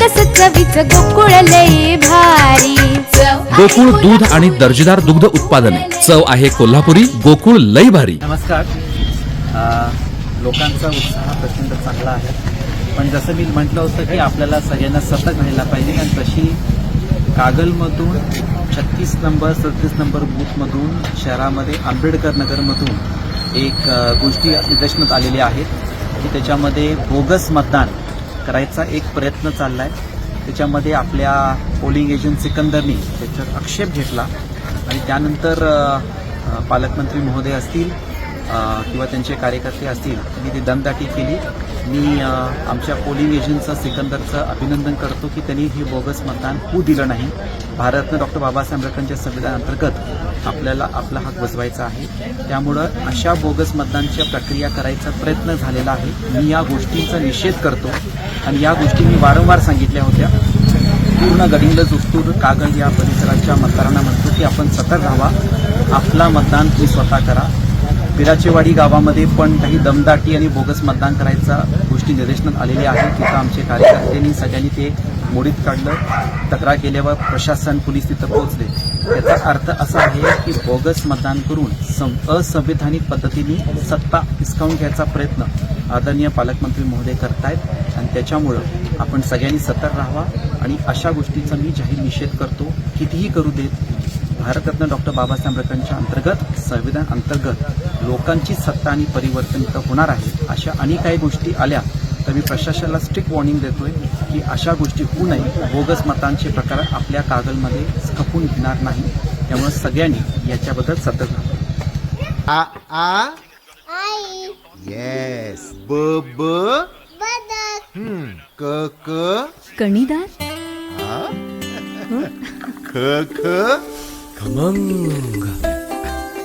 सकस चवीच गोकुळ लई भारी. गोकुळ दूध आणि दर्जेदार दुग्ध उत्पादने. चव आहे कोल्हापुरी गोकुळ लई भारी. नमस्कार. अ, लोकांचा उत्साह प्रचंड चांगला आहे. पण जसं मी म्हटलं होतं की आपल्याला सगळ्यांना सतत राहायला पाहिजे आणि तशी कागलमधून छत्तीस नंबर सदतीस नंबर बूथमधून शहरामध्ये आंबेडकर नगरमधून एक गोष्टी निदर्शनात आलेल्या आहेत. की त्याच्यामध्ये बोगस मतदान करायचा एक प्रयत्न चालला आहे त्याच्यामध्ये आपल्या पोलिंग एजंट सिकंदरनी त्याच्यात आक्षेप घेतला. आणि त्यानंतर पालकमंत्री महोदय असतील किंवा त्यांचे कार्यकर्ते असतील त्यांनी ती दमदाटी केली. मी आमच्या पोलिंग एजंटचं सिकंदरचं अभिनंदन करतो की त्यांनी हे बोगस मतदान होऊ दिलं नाही. भारतनं डॉक्टर बाबासाहेब आंबेडकरांच्या संविधानाअंतर्गत आपल्याला आपला हक बजवायचा आहे. त्यामुळं अशा बोगस मतदानच्या प्रक्रिया करायचा प्रयत्न झालेला आहे. मी या गोष्टींचा निषेध करतो. आणि या गोष्टी मी वारंवार सांगितल्या होत्या. पूर्ण गडिंग जुस्तूर कागल या परिसराच्या मतदारांना म्हणतो की आपण सतर्क राहावा आपला मतदान तुम्ही स्वतः करा. पिराचेवाडी गावामध्ये पण काही दमदाटी आणि बोगस मतदान करायचा गोष्टी निदर्शनात आलेल्या आहेत. तिथं आमचे कार्यकर्त्यांनी सगळ्यांनी ते मोडीत काढलं. तक्रार केल्यावर प्रशासन पोलीस तिथं पोहोचले. याचा अर्थ असा आहे की बोगस मतदान करून सं असंविधानिक पद्धतीने सत्ता हिसकावून घ्यायचा प्रयत्न आदरणीय पालकमंत्री महोदय करतायत आणि त्याच्यामुळं आपण सगळ्यांनी सतर्क राहावा आणि अशा गोष्टीचा मी जाहीर निषेध करतो. कितीही करू देत भारतरत्न डॉक्टर बाबासाहेब आंबेडकरांच्या अंतर्गत संविधान अंतर्गत लोकांची सत्ता आणि परिवर्तन इथं होणार आहे अशा अनेक काही गोष्टी आल्या तर मी प्रशासनाला स्ट्रिक्ट वॉर्निंग देतोय की अशा गोष्टी होऊ नये. बोगस मतांचे प्रकार आपल्या कागलमध्ये खपून घेणार नाही. त्यामुळे सगळ्यांनी याच्याबद्दल सतर्क राहावं. आ आ? आई. येस ब ब? बदक. हम्म. क क? कणीदार? ख ख? खमंग.